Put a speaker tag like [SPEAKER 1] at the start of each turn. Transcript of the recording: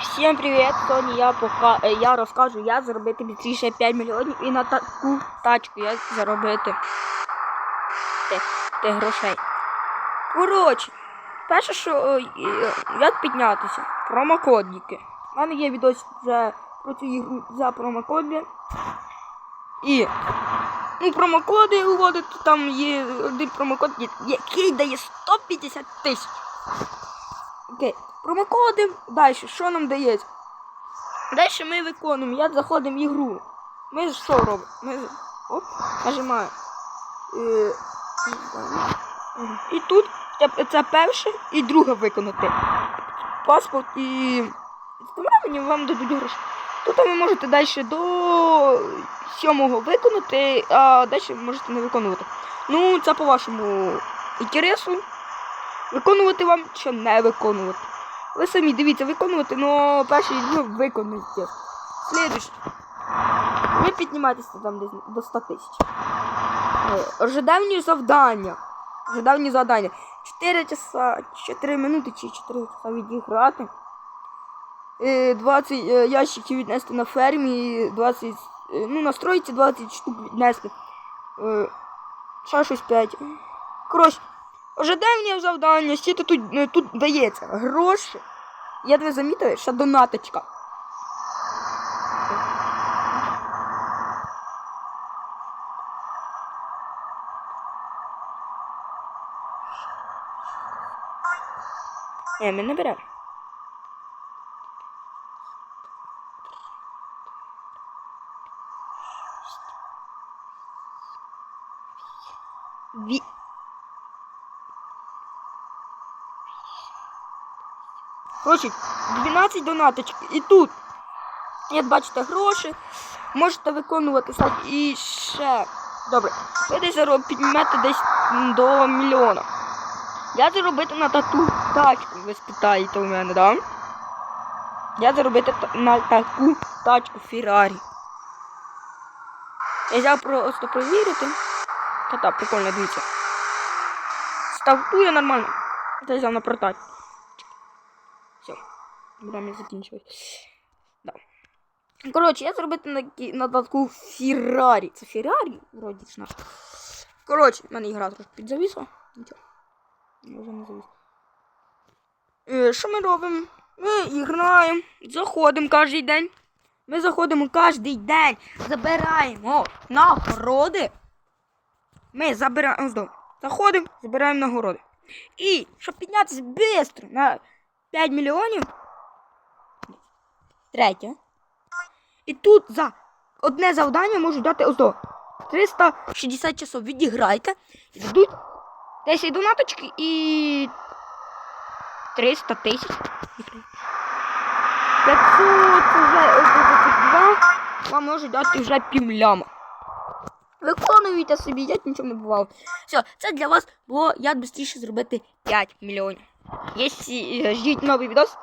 [SPEAKER 1] Всім привіт! Сьогодні я пока е, я розкажу, як заробити більше 5 мільйонів і на таку тачку як заробити те, те грошей. Коротше, перше, що е, е, як піднятися? Промокодники. У мене є відос вже про цю ігру за промокоди. І ну, промокоди вводити, там є один промокод, який дає 150 тисяч. Окей, промокоди. Далі, що нам дається? Далі ми виконуємо, як заходимо в ігру. Ми що робимо? Ми оп, нажимаємо. Е, І тут це перше і друге виконати. Паспорт і. Мені вам дадуть гроші. Тут ви можете далі до сьомого виконати, а далі можете не виконувати. Ну, це по вашому інтересу. Виконувати вам чи не виконувати. Ви самі дивіться, виконувати, але перший ви виконуєте. Слідуючий. Ви піднімаєтеся там десь до 100 тисяч. Е, Ожидавні завдання. Ожидавні завдання. 4 часа, 4 минути чи 4 часа відіграти. Е, 20 е, ящиків віднести на фермі, 20, е, ну, настроїться 20 штук віднести. Е, Ще щось 5. Коротше, ожидання завдання, ще тут, е, тут дається гроші. Я тебе замітив, ще донаточка. Е, ми не беремо. Ві... Коротше, 12 донаточок. І тут, як бачите, гроші. Можете виконувати сам і ще. Добре. Ви десь піднімете десь до мільйона. Я заробити на тату тачку, ви спитаєте у мене, да? Я заробити на таку тачку Феррарі. Я взяв просто перевірити. Та так, прикольно, дивіться. Стартує нормально. Це взяв на протать. Я закінчувати. Да. Коротше, я зробити на, на додатку Феррарі. Це Феррарі? Вроді ж наш. Коротше, в мене ігра трошки підзавісла. Нічого. Вже не завис. Е, що ми робимо? Ми граємо, заходимо кожен день. Ми заходимо кожен день, забираємо нагороди. Ми забираємо. Заходимо, забираємо нагороди. І щоб піднятися швидко на 5 мільйонів. Третє. І тут за одне завдання можуть дати до 360 часов. Відіграйте. І дадуть 10 донаточки і 300 тисяч. 500 це вже. Вам можуть дати вже півляма. Виконуйте собі, як нічого не бувало. Все, це для вас було як швидше зробити 5 мільйонів. Якщо е, ждіть новий відос,